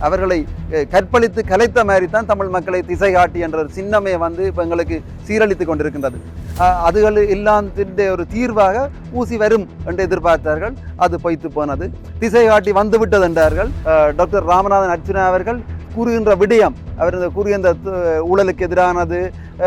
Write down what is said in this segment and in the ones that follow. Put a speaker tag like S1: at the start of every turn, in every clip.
S1: அவர்களை கற்பழித்து கலைத்த மாதிரி தான் தமிழ் மக்களை திசை காட்டி என்ற ஒரு சின்னமே வந்து இப்போ எங்களுக்கு சீரழித்து கொண்டிருக்கின்றது. அதுகள் எல்லாத்திൻ്റെ ஒரு தீர்வாக ஊசி வரும் என்று எதிர்பார்த்தார்கள். அது பொய்த்து போனது. திசை காட்டி வந்துவிட்டது என்றார்கள். டாக்டர் ராமநாதன் அர்ச்சுனா அவர்கள் கூறுகின்ற விடயம் அவர் இந்த கூறுகின்ற து- ஊழலுக்கு எதிரானது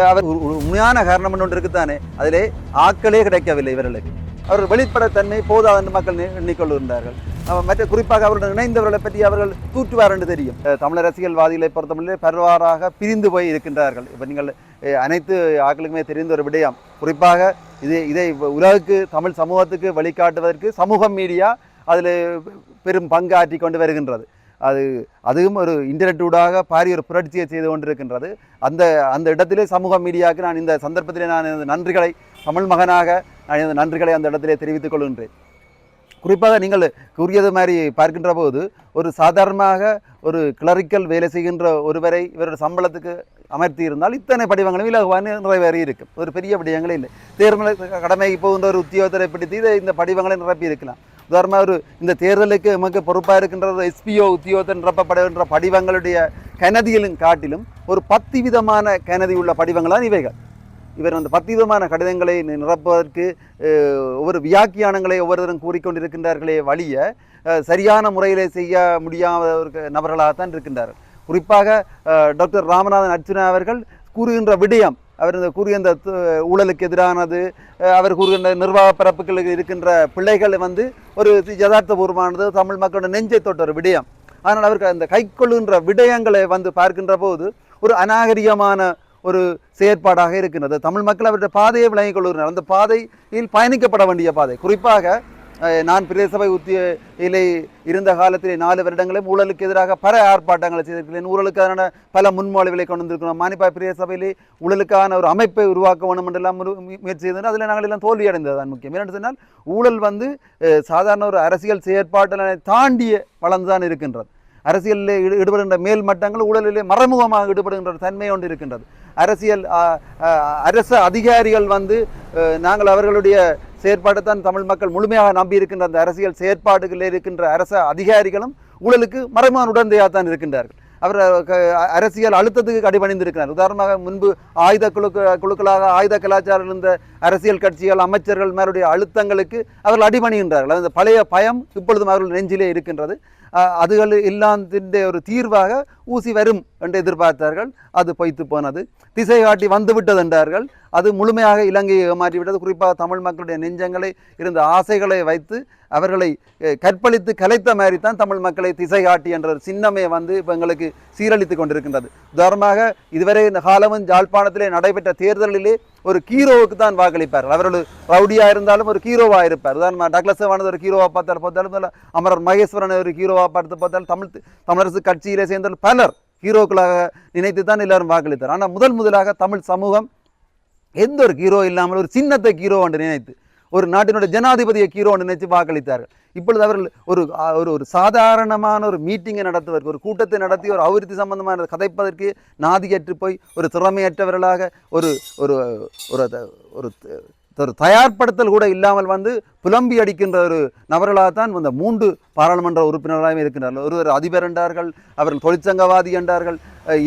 S1: அவர் உண்மையான காரணம் ஒன்று இருக்குத்தானே அதிலே ஆட்களே கிடைக்கவில்லை இவர்களுக்கு. அவர் வெளிப்படைத்தன்மை போதாது என்று மக்கள் எண்ணி- எண்ணிக்கொள்கின்றார்கள். மற்ற குறிப்பாக அவர்கள் இணைந்தவர்களை பற்றி அவர்கள் தூற்றுவார் என்று தெரியும். அஹ் தமிழ் அரசியல்வாதிகளை பொறுத்தவரை பரவாறாக பிரிந்து போய் இருக்கின்றார்கள். இப்போ நீங்கள் அனைத்து ஆட்களுக்குமே தெரிந்த ஒரு விடயம். குறிப்பாக இது இதை உலகுக்கு தமிழ் சமூகத்துக்கு வழிகாட்டுவதற்கு சமூக மீடியா அதில் பெரும் பங்காற்றி கொண்டு வருகின்றது. அது அதுவும் ஒரு இன்டர்நெட் ஊடாக பாரிய ஒரு புரட்சியை செய்து கொண்டிருக்கின்றது. அந்த அந்த இடத்திலே சமூக மீடியாவுக்கு நான் இந்த சந்தர்ப்பத்திலே நான் எனது நன்றிகளை தமிழ் மகனாக நான் எனது நன்றிகளை அந்த இடத்திலே தெரிவித்துக் கொள்கின்றேன். குறிப்பாக நீங்கள் கூறியது மாதிரி பார்க்கின்ற போது ஒரு சாதாரணமாக ஒரு கிளரிக்கல் வேலை செய்கின்ற ஒருவரை இவரோட சம்பளத்துக்கு அமர்த்தி இருந்தால் இத்தனை படிவங்களும் இலகுவான நிறைவேறி இருக்கும். ஒரு பெரிய படிவங்களே இல்லை. தேர்தல் கடமைக்கு போகின்ற ஒரு உத்தியோகத்தை பிடித்து இதை இந்த படிவங்களை நிரப்பி இருக்கலாம். உதாரணமாக ஒரு இந்த தேர்தலுக்கு நமக்கு பொறுப்பாக இருக்கின்ற எஸ்பிஓ உத்தியோகத்தை நிரப்பப்படுகின்ற படிவங்களுடைய கனதியிலும் காட்டிலும் ஒரு பத்து விதமான கனதி உள்ள படிவங்களான் இவைகள். இவர் அந்த பத்து விதமான கடிதங்களை நிரப்புவதற்கு ஒவ்வொரு வியாக்கியானங்களை ஒவ்வொருத்தரும் கூறிக்கொண்டிருக்கின்றார்களே வழிய சரியான முறையில் செய்ய முடியாத ஒரு நபர்களாகத்தான் இருக்கின்றார்கள் குறிப்பாக டாக்டர் ராமநாதன் அர்ச்சுனா அவர்கள் கூறுகின்ற விடயம் அவர் இந்த கூறுகின்ற து- ஊழலுக்கு எதிரானது அவர் கூறுகின்ற நிர்வாக பரப்புகளுக்கு இருக்கின்ற பிள்ளைகளை வந்து ஒரு யதார்த்தபூர்வமானது தமிழ் மக்களோட நெஞ்சை தொட்ட ஒரு விடயம். ஆனால் அவருக்கு அந்த கைக்கொள்ளுகின்ற விடயங்களை வந்து பார்க்கின்ற போது ஒரு அநாகரிகமான ஒரு செயற்பாடாக இருக்கின்றது. தமிழ் மக்கள் அவருடைய பாதையை விளங்கிக் கொள்கிறார் அந்த பாதையில் பயணிக்கப்பட வேண்டிய பாதை. குறிப்பாக நான் பிரதேசபை உத்தியிலே இருந்த காலத்திலே நாலு வருடங்களையும் ஊழலுக்கு எதிராக பல ஆர்ப்பாட்டங்களை செய்திருக்கிறேன். ஊழலுக்கான பல முன்மொழிவுகளை கொண்டு வந்திருக்கிறோம் மானிப்பாய் பிரதேசபையிலே ஊழலுக்கான ஒரு அமைப்பை உருவாக்க வேண்டும் என்றெல்லாம் முயற்சி செய்தோம் அதில் நாங்கள் எல்லாம் தோல்வி அடைந்தது தான் முக்கியம். ஏனென்று சொன்னால் ஊழல் வந்து சாதாரண ஒரு அரசியல் செயற்பாட்டினை தாண்டிய வளர்ந்துதான் இருக்கின்றது. அரசியலில் ஈடுபடுகின்ற மேல் மட்டங்கள் ஊழலிலே மறைமுகமாக ஈடுபடுகின்ற ஒரு தன்மை ஒன்று இருக்கின்றது. அரசியல் அரசு அரச அதிகாரிகள் வந்து நாங்கள் அவர்களுடைய செயற்பாட்டைத்தான் தமிழ் மக்கள் முழுமையாக நம்பி இருக்கின்ற அந்த அரசியல் செயற்பாடுகளில் இருக்கின்ற அரச அதிகாரிகளும் ஊழலுக்கு மறைமான உடந்தையாக தான் இருக்கின்றார்கள். அவர் க- அரசியல் அழுத்தத்துக்கு அடிபணிந்திருக்கிறார் உதாரணமாக முன்பு ஆயுத குழுக்க குழுக்களாக ஆயுத கலாச்சாரம் இருந்த அரசியல் கட்சிகள் அமைச்சர்கள் மேலுடைய அழுத்தங்களுக்கு அவர்கள் அடிபணிகின்றார்கள். அந்த பழைய பயம் இப்பொழுதும் அவர்கள் நெஞ்சிலே இருக்கின்றது. அதுகள் எல்லாத்திൻ്റെ ஒரு தீர்வாக ஊசி வரும் என்று எதிர்பார்த்தார்கள். அது பொய்த்து போனது. திசை காட்டி வந்துவிட்டது என்றார்கள். அது முழுமையாக இலங்கையை ஏமாற்றிவிட்டது. குறிப்பாக தமிழ் மக்களுடைய நெஞ்சங்களை இருந்த ஆசைகளை வைத்து அவர்களை கற்பழித்து கலைத்த மாதிரி தான் தமிழ் மக்களை திசை காட்டி என்ற ஒரு சின்னமே வந்து இப்போ எங்களுக்கு சீரழித்து கொண்டிருக்கின்றது. உதாரணமாக இதுவரை இந்த காலமும் ஜாழ்ப்பாணத்திலே நடைபெற்ற தேர்தலிலே ஒரு ஹீரோவுக்கு தான் வாக்களிப்பார்கள். அவர்கள் ரவுடியாக இருந்தாலும் ஒரு ஹீரோவாக இருப்பார். உதாரணமாக டக்ளஸ் வானது ஒரு ஹீரோவாக பார்த்தால் பார்த்தாலும் அமரர் மகேஸ்வரன் ஒரு ஹீரோவாக பார்த்து பார்த்தால் தமிழ் தமிழரசு கட்சியிலே சேர்ந்தாலும் பலர் ஹீரோக்களாக நினைத்து தான் எல்லாரும் வாக்களித்தார். ஆனால் முதல் முதலாக தமிழ் சமூகம் எந்த ஒரு ஹீரோ இல்லாமல் ஒரு சின்னத்தை ஹீரோ என்று நினைத்து ஒரு நாட்டினுடைய ஜனாதிபதியை ஹீரோ என்று நினைத்து வாக்களித்தார்கள். இப்பொழுது அவர்கள் ஒரு ஒரு ஒரு சாதாரணமான ஒரு மீட்டிங்கை நடத்துவதற்கு ஒரு கூட்டத்தை நடத்தி ஒரு அபிவிருத்தி சம்பந்தமான கதைப்பதற்கு நாதியற்று போய் ஒரு திறமையற்றவர்களாக ஒரு ஒரு ஒரு ஒரு தயார்படுத்தல் கூட இல்லாமல் வந்து புலம்பி அடிக்கின்ற ஒரு நபர்களாகத்தான் இந்த மூன்று பாராளுமன்ற உறுப்பினர்களாக இருக்கின்றார்கள். ஒருவர் அதிபர் என்றார்கள் அவர்கள் தொழிற்சங்கவாதி என்றார்கள்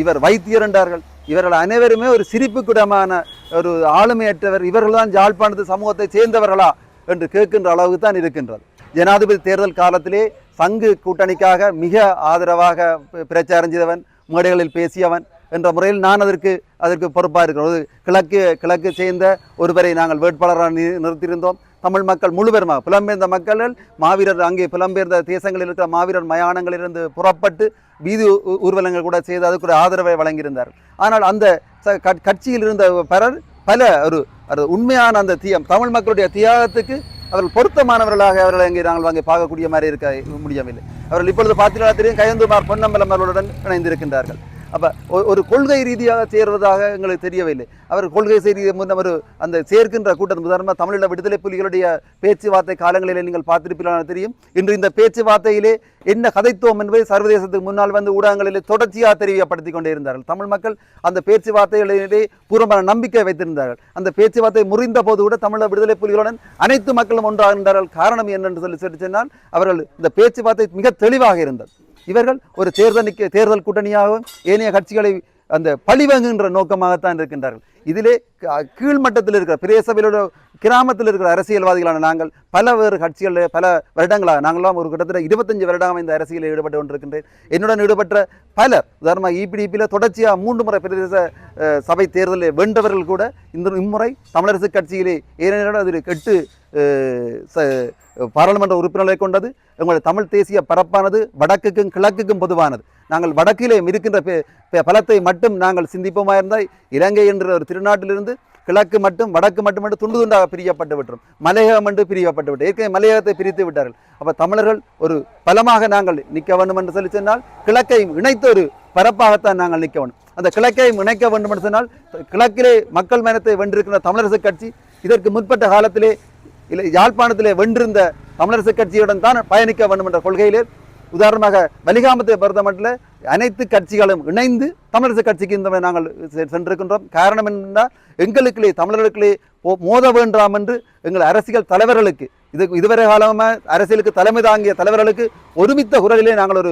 S1: இவர் வைத்தியர் என்றார்கள். இவர்கள் அனைவருமே ஒரு சிரிப்புக்குடமான ஒரு ஆளுமையற்றவர். இவர்கள் தான் யாழ்ப்பாணத்து சமூகத்தை சேர்ந்தவர்களா என்று கேட்கின்ற அளவுக்கு தான் இருக்கின்றது. ஜனாதிபதி தேர்தல் காலத்திலே சங்கு கூட்டணிக்காக மிக ஆதரவாக பிரச்சாரம் செய்தவன் மேடைகளில் பேசியவன் என்ற முறையில் நான் அதற்கு அதற்கு பொறுப்பாக இருக்கிறோம். கிழக்கு கிழக்கு சேர்ந்த ஒருவரை நாங்கள் வேட்பாளராக நிறுத்தியிருந்தோம். தமிழ் மக்கள் முழுவதுமாக புலம்பெயர்ந்த மக்கள் மாவீரர் அங்கே புலம்பெயர்ந்த தேசங்களில் இருக்கிற மாவீரர் மயானங்களிலிருந்து புறப்பட்டு வீதி ஊர்வலங்கள் கூட செய்து அதுக்கு ஒரு ஆதரவை வழங்கியிருந்தார். ஆனால் அந்த ச- கட்சியில் இருந்த பலர் பல ஒரு உண்மையான அந்த தியம் தமிழ் மக்களுடைய தியாகத்துக்கு அவர்கள் பொருத்தமானவர்களாக அவர்களை அங்கே நாங்கள் அங்கே பார்க்கக்கூடிய மாதிரி இருக்க முடியவில்லை. அவர்கள் இப்பொழுது பார்த்தீங்கன்னா தெரியும் கயந்துமார் பொன்னம்பலம் அவர்களுடன் இணைந்திருக்கின்றார்கள். அப்போ ஒரு கொள்கை ரீதியாக சேர்வதாக எங்களுக்கு தெரியவில்லை. அவர் கொள்கை செய்தி முன்னம் ஒரு அந்த சேர்க்கின்ற கூட்டம் உதாரணமாக தமிழில் விடுதலை புலிகளுடைய பேச்சுவார்த்தை காலங்களிலே நீங்கள் பார்த்திருப்பீர்கள் தெரியும். இன்று இந்த பேச்சுவார்த்தையிலே என்ன கதைத்துவம் என்பதை சர்வதேசத்துக்கு முன்னால் வந்து ஊடகங்களிலே தொடர்ச்சியாக தெரியப்படுத்தி கொண்டே இருந்தார்கள். தமிழ் மக்கள் அந்த பேச்சுவார்த்தைகளிலே பூர்வமான நம்பிக்கை வைத்திருந்தார்கள். அந்த பேச்சுவார்த்தை முறிந்த போது கூட தமிழ விடுதலை புலிகளுடன் அனைத்து மக்களும் ஒன்றாகின்றார்கள். காரணம் என்னென்று சொல்லி சொல்லி சொன்னால் அவர்கள் இந்த பேச்சுவார்த்தை மிக தெளிவாக இருந்தது. இவர்கள் ஒரு தேர்தலுக்கு தேர்தல் கூட்டணியாகவும் ஏனைய கட்சிகளை அந்த பழிவாங்குகின்ற நோக்கமாகத்தான் இருக்கின்றார்கள். இதிலே க- கீழ்மட்டத்தில் இருக்கிற பிரேசபையிலோட கிராமத்தில் இருக்கிற அரசியல்வாதிகளான நாங்கள் பல வேறு கட்சிகளில் பல வருடங்களாக நாங்களாம் ஒரு கிட்டத்தட்ட இருபத்தஞ்சு வருடம் இந்த அரசியலில் ஈடுபட்டு கொண்டிருக்கின்றேன். என்னுடன் ஈடுபட்ட பலர் உதாரணமாக இபிடிபியில் தொடர்ச்சியாக மூன்று முறை பிரதேச சபை தேர்தலில் வென்றவர்கள் கூட இந்த இம்முறை தமிழரசு கட்சியிலே ஏனென்றால் அதில் எட்டு பாராளுமன்ற உறுப்பினர்களை கொண்டது எங்களுடைய தமிழ் தேசிய பரப்பானது வடக்குக்கும் கிழக்குக்கும் பொதுவானது. நாங்கள் வடக்கிலே இருக்கின்ற பெ- பலத்தை மட்டும் நாங்கள் சிந்திப்போமா இருந்தால் இலங்கை என்ற ஒரு திருநாட்டிலிருந்து கிழக்கு மட்டும் வடக்கு மட்டும் மட்டும் துண்டு துண்டாக பிரியப்பட்டு விட்டோம். மலையகம் என்று பிரியப்பட்டு விட்டோம். ஏற்கனவே மலையகத்தை பிரித்து விட்டார்கள். அப்போ தமிழர்கள் ஒரு பலமாக நாங்கள் நிற்க வேண்டும் என்று சொல்லி சொன்னால் கிழக்கையும் இணைத்த ஒரு பரப்பாகத்தான் நாங்கள் நிற்க வேண்டும். அந்த கிழக்கையும் இணைக்க வேண்டும் என்று சொன்னால் கிழக்கிலே மக்கள் மனத்தை வென்றிருக்கிற தமிழரசு கட்சி இதற்கு முற்பட்ட காலத்திலே இல்லை யாழ்ப்பாணத்திலே வென்றிருந்த தமிழரசு கட்சியுடன் தான் பயணிக்க வேண்டும் என்ற கொள்கையிலே உதாரணமாக வலிகாமத்தை பொறுத்த மட்டும் அனைத்து கட்சிகளும் இணைந்து தமிழரசு கட்சிக்கு இந்த நாங்கள் செ- சென்றிருக்கின்றோம். காரணம் என்னென்றால் எங்களுக்குள்ளே தமிழர்களுக்குள்ளே போ- மோத வேண்டாம் என்று எங்கள் அரசியல் தலைவர்களுக்கு இது இதுவரை காலமாக அரசியலுக்கு தலைமை தாங்கிய தலைவர்களுக்கு ஒருமித்த குரலிலே நாங்கள் ஒரு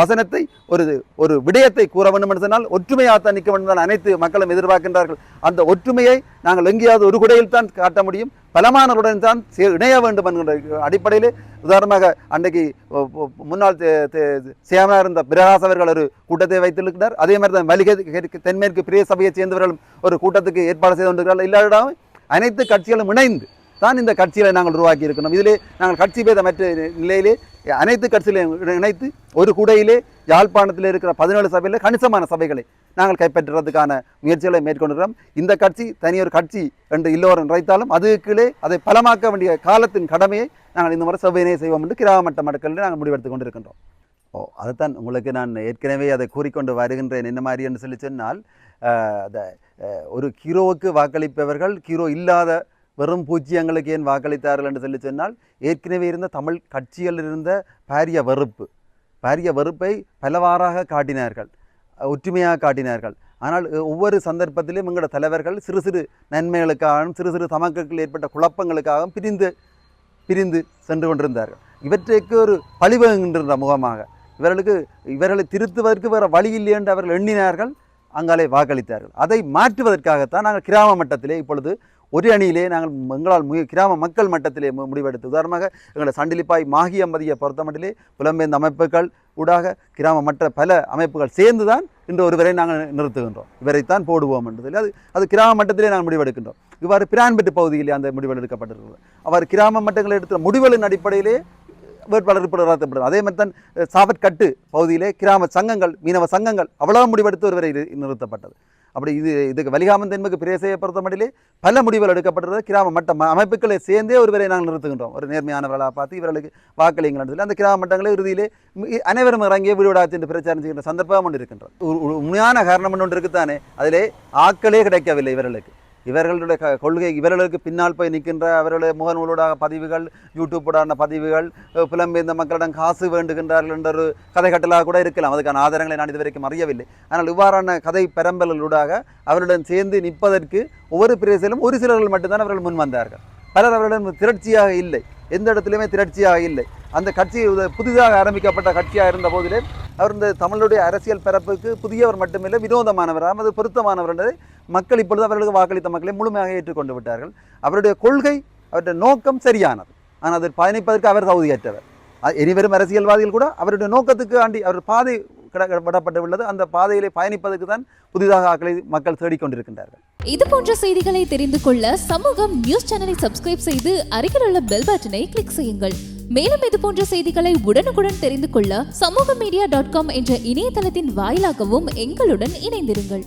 S1: வசனத்தை ஒரு ஒரு விடயத்தை கூற வேண்டும் என்று சொன்னால் ஒற்றுமையாகத்தான் நிற்க வேண்டும் தான் அனைத்து மக்களும் எதிர்பார்க்கின்றார்கள். அந்த ஒற்றுமையை நாங்கள் எங்கேயாவது ஒரு குடையில் தான் காட்ட முடியும். பலமானவருடன் தான் இணைய வேண்டும் என்கின்ற அடிப்படையில் உதாரணமாக அன்றைக்கு முன்னாள் சேமனாக இருந்த பிரகாஷ் அவர்கள் ஒரு கூட்டத்தை வைத்திருக்கிறார். அதே மாதிரி தான் மளிகை தென்மேற்கு பிரிய சபையைச் சேர்ந்தவர்களும் ஒரு கூட்டத்துக்கு ஏற்பாடு செய்து கொண்டிருக்கிறார்கள். இல்லாவிடாமல் அனைத்து கட்சிகளும் இணைந்து தான் இந்த கட்சிகளை நாங்கள் உருவாக்கி இருக்கணும். இதிலே நாங்கள் கட்சி பேதமற்ற நிலையிலே அனைத்து கட்சிகளையும் இணைத்து ஒரு குடையிலே யாழ்ப்பாணத்தில் இருக்கிற பதினேழு சபையில் கணிசமான சபைகளை நாங்கள் கைப்பற்றுறதுக்கான முயற்சிகளை மேற்கொண்டுகிறோம் இந்த கட்சி தனியொரு கட்சி என்று எல்லோரும் நினைத்தாலும் அதுக்குள்ளே அதை பலமாக்க வேண்டிய காலத்தின் கடமையை நாங்கள் இந்த முறை செவ்வையினை செய்வோம் என்று கிராமட்ட மட்டக்களில் நாங்கள் முடிவெடுத்துக் கொண்டிருக்கின்றோம். ஓ அதைத்தான் உங்களுக்கு நான் ஏற்கனவே அதை கூறிக்கொண்டு வருகின்றேன். என்ன மாதிரி என்று சொல்லி சொன்னால் ஒரு ஹீரோவுக்கு வாக்களிப்பவர்கள் ஹீரோ இல்லாத வெறும் பூஜ்ஜியங்களுக்கு ஏன் வாக்களித்தார்கள் என்று சொல்லி சொன்னால் ஏற்கனவே இருந்த தமிழ் கட்சிகள் இருந்த பாரிய வெறுப்பு. பாரிய வெறுப்பை பலவாறாக காட்டினார்கள் ஒற்றுமையாக காட்டினார்கள். ஆனால் ஒவ்வொரு சந்தர்ப்பத்திலும் எங்களோட தலைவர்கள் சிறு சிறு நன்மைகளுக்காகவும் சிறு சிறு தமக்குள் ஏற்பட்ட குழப்பங்களுக்காகவும் பிரிந்து பிரிந்து சென்று கொண்டிருந்தார்கள். இவற்றுக்கு ஒரு பழிவகின்ற முகமாக இவர்களுக்கு இவர்களை திருத்துவதற்கு வேறு வழி இல்லை என்று அவர்கள் எண்ணினார்கள் அங்காலே வாக்களித்தார்கள். அதை மாற்றுவதற்காகத்தான் நாங்கள் கிராம மட்டத்திலே இப்பொழுது ஒரு அணியிலே நாங்கள் எங்களால் மு கிராம மக்கள் மட்டத்திலே மு- முடிவெடுத்து. உதாரணமாக எங்களை சண்டிலிப்பாய் மாகி அம்பதியை பொறுத்த மட்டிலே புலம்பெயர்ந்த அமைப்புகள் ஊடாக கிராம மற்ற பல அமைப்புகள் சேர்ந்து தான் இன்று ஒருவரை நாங்கள் நிறுத்துகின்றோம். இவரைத்தான் போடுவோம் என்று சொல்லி அது அது கிராம மட்டத்திலே நாங்கள் முடிவெடுக்கின்றோம். இவ்வாறு பிரான்பெட்டு பகுதியிலே அந்த முடிவுகள் எடுக்கப்பட்டிருக்கிறது. அவர் கிராம மட்டங்களில் எடுத்த முடிவுகளின் அடிப்படையிலே வேட்பாளர் நடத்தப்படுது அதே மாதிரி தான் அஹ், சாவற்கட்டு பகுதியிலே கிராம சங்கங்கள் மீனவ சங்கங்கள் அவ்வளவு முடிவெடுத்து ஒருவரை நிறுத்தப்பட்டது. அப்படி இது இதுக்கு வலிகாமன் தென்மக்கு பிரேசையை பொறுத்த மட்டிலே பல முடிவுகள் எடுக்கப்பட்டது கிராம மட்ட அமைப்புகளை சேர்ந்தே ஒருவரை நாங்கள் நிறுத்துகின்றோம். ஒரு நேர்மையானவர்களாக பார்த்து இவர்களுக்கு வாக்களிங்கள் சொல்லி அந்த கிராம மட்டங்களே இறுதியிலே அனைவரும் இறங்கிய வீடுவிடாச்சு என்று பிரச்சாரம் செய்கின்ற சந்தர்ப்பம் ஒன்று இருக்கின்றது. ஒரு உண்மையான காரணம் ஒன்று இருக்குத்தானே அதிலே ஆட்களே கிடைக்கவில்லை இவர்களுக்கு. இவர்களுடைய க- கொள்கை இவர்களுக்கு பின்னால் போய் நிற்கின்ற அவர்களுடைய முகநூலூடாக பதிவுகள் யூடியூப்போடான பதிவுகள் புலம்பெயர்ந்த மக்களிடம் காசு வேண்டுகின்றார்கள் என்ற ஒரு கதை கட்டலாக கூட இருக்கலாம். அதுக்கான ஆதாரங்களை நான் இதுவரைக்கும் அறியவில்லை. ஆனால் இவ்வாறான கதை பெரம்பலூடாக அவருடன் சேர்ந்து நிற்பதற்கு ஒவ்வொரு பிரேசிலும் ஒரு சிலர்கள் மட்டும்தான் அவர்கள் முன் வந்தார்கள். பலர் அவர்களிடம் திரட்சியாக இல்லை. எந்த இடத்துலையுமே திரட்சியாக இல்லை. அந்த கட்சி புதிதாக ஆரம்பிக்கப்பட்ட கட்சியாக இருந்த போதிலே அவர் இந்த தமிழுடைய அரசியல் பரப்புக்கு புதியவர் மட்டுமில்லை வினோதமானவர் அது பொருத்தமானவர் என்பதை மக்கள் இப்பொழுது அவர்களுக்கு வாக்களித்த மக்களை முழுமையாக ஏற்றுக்கொண்டு விட்டார்கள். அவருடைய கொள்கை அவருடைய நோக்கம் சரியானது. ஆனால் அதை பயணிப்பதற்கு அவர் தகுதியற்றவர். அ- இனிவரும் அரசியல்வாதிகள் கூட அவருடைய நோக்கத்துக்கு ஆண்டி அவர் பாதை கிட- உள்ளது அந்த பாதையிலே பயணிப்பதற்கு தான் புதிதாக ஆக்களை மக்கள் தேடிக்கொண்டிருக்கின்றார்கள்.
S2: இது போன்ற செய்திகளை தெரிந்து கொள்ள சமூகம் நியூஸ் சேனலை சப்ஸ்கிரைப் செய்து அருகில் உள்ள பெல் பட்டனை கிளிக் செய்யுங்கள். மேலும் இது போன்ற செய்திகளை உடனுக்குடன் தெரிந்து கொள்ள சமூக மீடியா டாட் காம் என்ற இணையதளத்தின் வாயிலாகவும் எங்களுடன் இணைந்திருங்கள்.